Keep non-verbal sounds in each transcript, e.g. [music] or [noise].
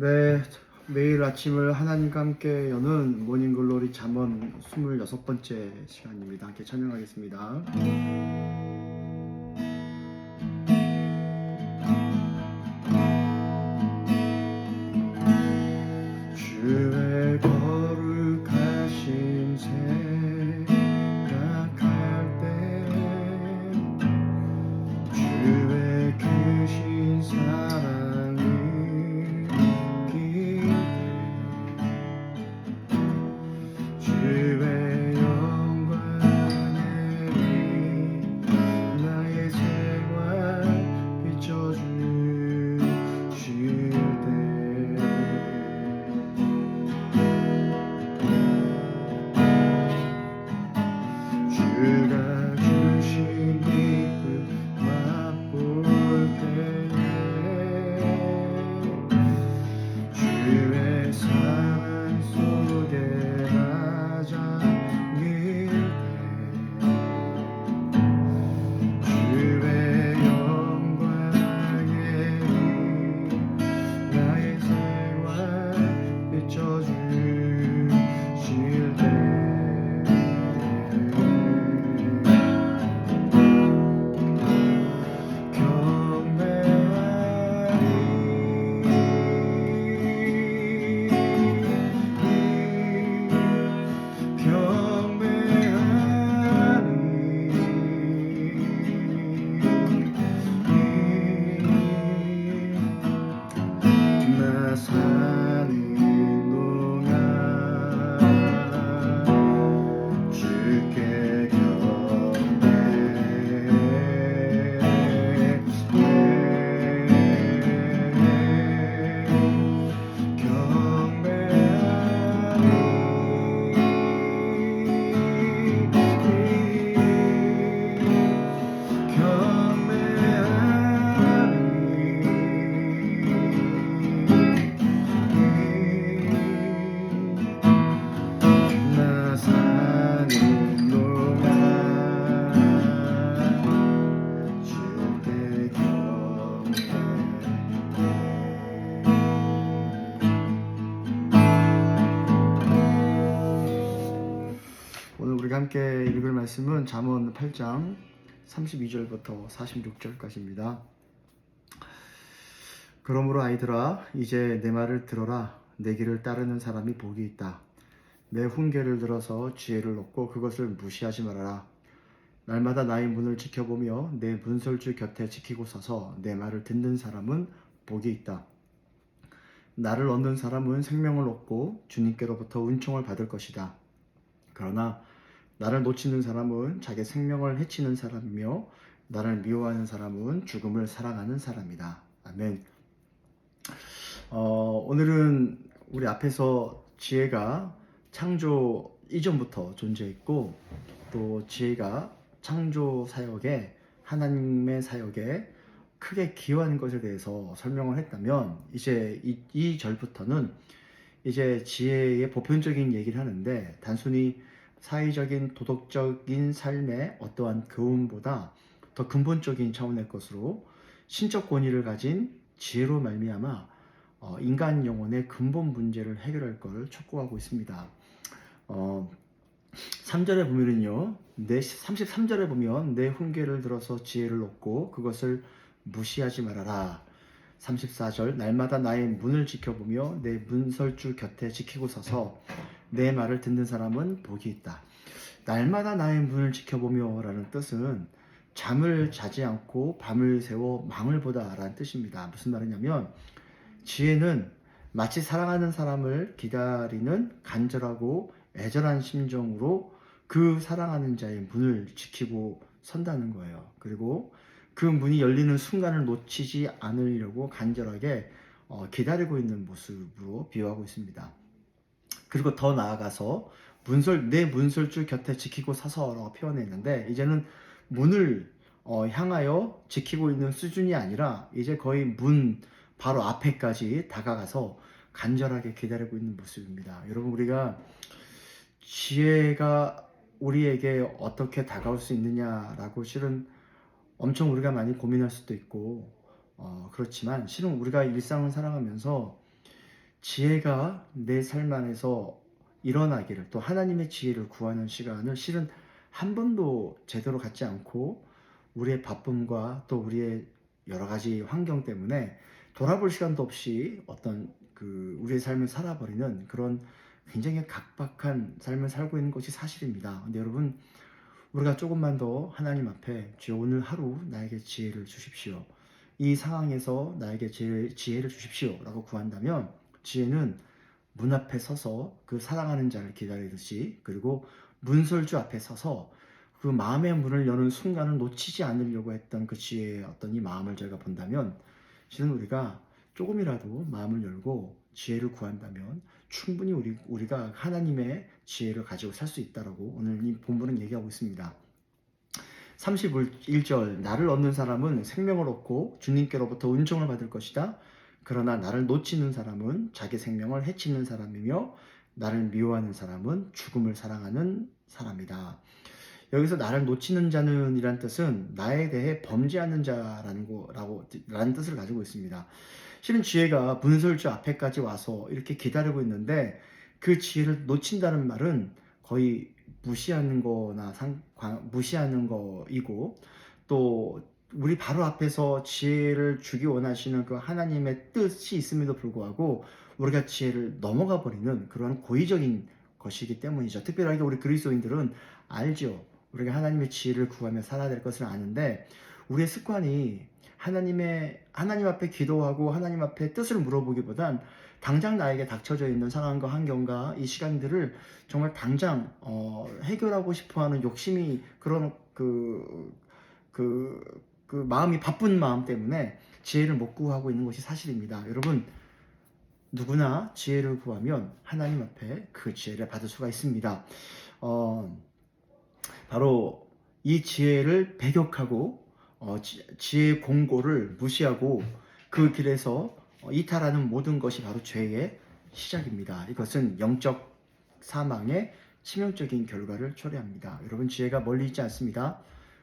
네, 매일 아침을 하나님과 함께 여는 모닝글로리 잠언 26번째 시간입니다. 함께 찬양하겠습니다. 함께 읽을 말씀은 잠언 8장 32절부터 46절까지입니다. 그러므로 아이들아 이제 내 말을 들어라 내 길을 따르는 사람이 복이 있다. 내 훈계를 들어서 지혜를 얻고 그것을 무시하지 말아라. 날마다 나의 문을 지켜보며 내 문설주 곁에 지키고 서서 내 말을 듣는 사람은 복이 있다. 나를 얻는 사람은 생명을 얻고 주님께로부터 은총을 받을 것이다. 그러나 나를 놓치는 사람은 자기 생명을 해치는 사람이며 나를 미워하는 사람은 죽음을 사랑하는 사람이다. 아멘. 어, 오늘은 우리 앞에서 지혜가 창조 이전부터 존재했고 또 지혜가 창조 사역에 하나님의 사역에 크게 기여한 것에 대해서 설명을 했다면 이제 이, 이 절부터는 이제 지혜의 보편적인 얘기를 하는데 단순히 사회적인 도덕적인 삶의 어떠한 교훈보다 더 근본적인 차원의 것으로 신적 권위를 가진 지혜로 말미암아 어, 인간 영혼의 근본 문제를 해결할 걸 촉구하고 있습니다. 어, 3절에 보면은요, 내 33절에 보면 내 훈계를 들어서 지혜를 얻고 그것을 무시하지 말아라. 34절 날마다 나의 문을 지켜보며 내 문설주 곁에 지키고 서서 내 말을 듣는 사람은 복이 있다. 날마다 나의 문을 지켜보며라는 뜻은 잠을 자지 않고 밤을 새워 망을 보다라는 뜻입니다. 무슨 말이냐면 지혜는 마치 사랑하는 사람을 기다리는 간절하고 애절한 심정으로 그 사랑하는 자의 문을 지키고 선다는 거예요. 그리고 그 문이 열리는 순간을 놓치지 않으려고 간절하게 어, 기다리고 있는 모습으로 비유하고 있습니다. 그리고 더 나아가서 문설 내 문설주 곁에 지키고 서서라고 표현했는데 이제는 문을 어, 향하여 지키고 있는 수준이 아니라 이제 거의 문 바로 앞에까지 다가가서 간절하게 기다리고 있는 모습입니다. 여러분 우리가 지혜가 우리에게 어떻게 다가올 수 있느냐라고 실은 엄청 우리가 많이 고민할 수도 있고 어, 그렇지만 실은 우리가 일상을 살아가면서 지혜가 내 삶 안에서 일어나기를 또 하나님의 지혜를 구하는 시간을 실은 한 번도 제대로 갖지 않고 우리의 바쁨과 또 우리의 여러 가지 환경 때문에 돌아볼 시간도 없이 어떤 그 우리의 삶을 살아버리는 그런 굉장히 각박한 삶을 살고 있는 것이 사실입니다. 근데 여러분 우리가 조금만 더 하나님 앞에 주여 오늘 하루 나에게 지혜를 주십시오. 이 상황에서 나에게 지혜, 지혜 를 주십시오. 라고 구한다면 지혜는 문 앞에 서서 그 사랑하는 자를 기다리듯이 그리고 문설주 앞에 서서 그 마음의 문을 여는 순간을 놓치지 않으려고 했던 그 지혜의 어떤 이 마음을 저희가 본다면 실은 우리가 조금이라도 마음을 열고 지혜를 구한다면 충분히 우리, 우리가 하나님의 지혜를 가지고 살 수 있다라고 오늘 이 본문은 얘기하고 있습니다. 31절 나를 얻는 사람은 생명을 얻고 주님께로부터 은총을 받을 것이다. 그러나 나를 놓치는 사람은 자기 생명을 해치는 사람이며 나를 미워하는 사람은 죽음을 사랑하는 사람이다. 여기서 나를 놓치는 자는 이란 뜻은 나에 대해 범죄하는 자라는 거라고 라는 뜻을 가지고 있습니다. 실은 지혜가 문설주 앞에까지 와서 이렇게 기다리고 있는데 그 지혜를 놓친다는 말은 거의 무시하는 거나 상, 관- 무시하는 거이고 또 우리 바로 앞에서 지혜를 주기 원하시는 그 하나님의 뜻이 있음에도 불구하고 우리가 지혜를 넘어가 버리는 그러한 고의적인 것이기 때문이죠. 특별하게 우리 그리스도인들은 알죠. 우리가 하나님의 지혜를 구하며 살아야 될 것을 아는데 우리의 습관이 하나님의 하나님 앞에 기도하고 하나님 앞에 뜻을 물어보기보단 당장 나에게 닥쳐져 있는 상황과 환경과 이 시간들을 정말 당장 어, 해결하고 싶어하는 욕심이 그런 그, 그, 그 마음이 바쁜 마음 때문에 지혜를 못 구하고 있는 것이 사실입니다. 여러분 누구나 지혜를 구하면 하나님 앞에 그 지혜를 받을 수가 있습니다. 어, 바로 이 지혜를 배격하고 어, 지, 지혜의 공고를 무시하고 그 길에서 어, 이탈하는 모든 것이 바로 죄의 시작입니다. 이것은 영적 사망의 치명적인 결과를 초래합니다. 여러분 지혜가 멀리 있지 않습니다.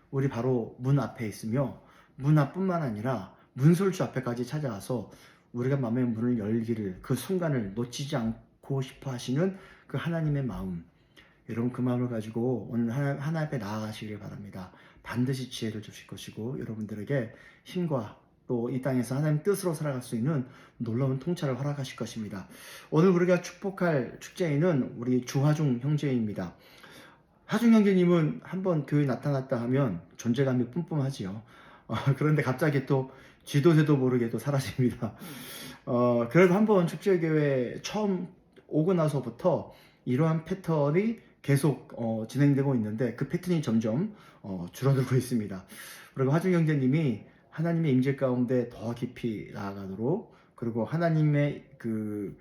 우리 바로 문 앞에 있으며 문 앞뿐만 아니라 문솔주 앞에까지 찾아와서 우리가 마음의 문을 열기를 그 순간을 놓치지 않고 싶어 하시는 그 하나님의 마음 여러분 그 마음을 가지고 오늘 하나, 하나 앞에 나아가시길 바랍니다. 반드시 지혜를 주실 것이고 여러분들에게 힘과 또 이 땅에서 하나님 뜻으로 살아갈 수 있는 놀라운 통찰을 허락하실 것입니다. 오늘 우리가 축복할 축제인은 우리 주화중 형제입니다. 하중 형제님은 한번 교회 나타났다 하면 존재감이 뿜뿜하지요. 어, 그런데 갑자기 또 지도새도 모르게 또 사라집니다. 어, 그래도 한번 축제교회 처음 오고 나서부터 이러한 패턴이 계속 어, 진행되고 있는데 그 패턴이 점점 어, 줄어들고 [laughs] 있습니다. 그리고 하중 형제님이 하나님의 임재 가운데 더 깊이 나아가도록 그리고 하나님의 그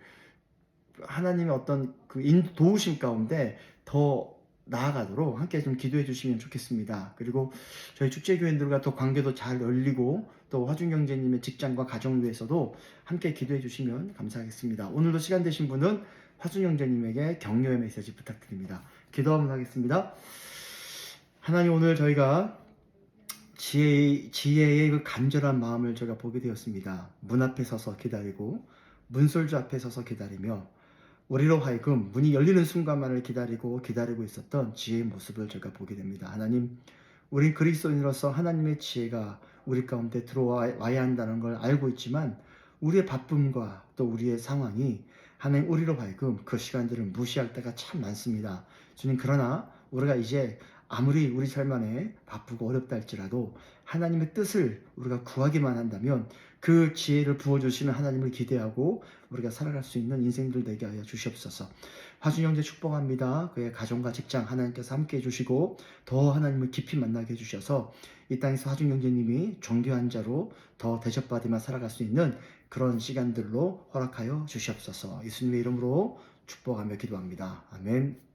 하나님의 어떤 그 인, 도우심 가운데 더 나아가도록 함께 좀 기도해 주시면 좋겠습니다. 그리고 저희 축제교인들과 더 관계도 잘 열리고 또 화중경제님의 직장과 가정 위해서도 함께 기도해 주시면 감사하겠습니다. 오늘도 시간 되신 분은 화중경제님에게 격려의 메시지 부탁드립니다. 기도 한번 하겠습니다. 하나님 오늘 저희가 지혜, 지혜의 그 간절한 마음을 저희가 보게 되었습니다. 문 앞에 서서 기다리고 문솔주 앞에 서서 기다리며 우리로 하여금 문이 열리는 순간만을 기다리고 기다리고 있었던 지혜의 모습을 제가 보게 됩니다. 하나님, 우리 그리스도인으로서 하나님의 지혜가 우리 가운데 들어와야 한다는 걸 알고 있지만 우리의 바쁨과 또 우리의 상황이 하나님 우리로 하여금 그 시간들을 무시할 때가 참 많습니다. 주님 그러나 우리가 이제 아무리 우리 삶 안에 바쁘고 어렵다 할지라도 하나님의 뜻을 우리가 구하기만 한다면 그 지혜를 부어주시는 하나님을 기대하고 우리가 살아갈 수 있는 인생들 되게 하여 주시옵소서. 화준 형제 축복합니다. 그의 가정과 직장 하나님께서 함께 해주시고 더 하나님을 깊이 만나게 해주셔서 이 땅에서 화준 형제님이 존귀한 자로 더 대접받으며 살아갈 수 있는 그런 시간들로 허락하여 주시옵소서. 예수님의 이름으로 축복하며 기도합니다. 아멘.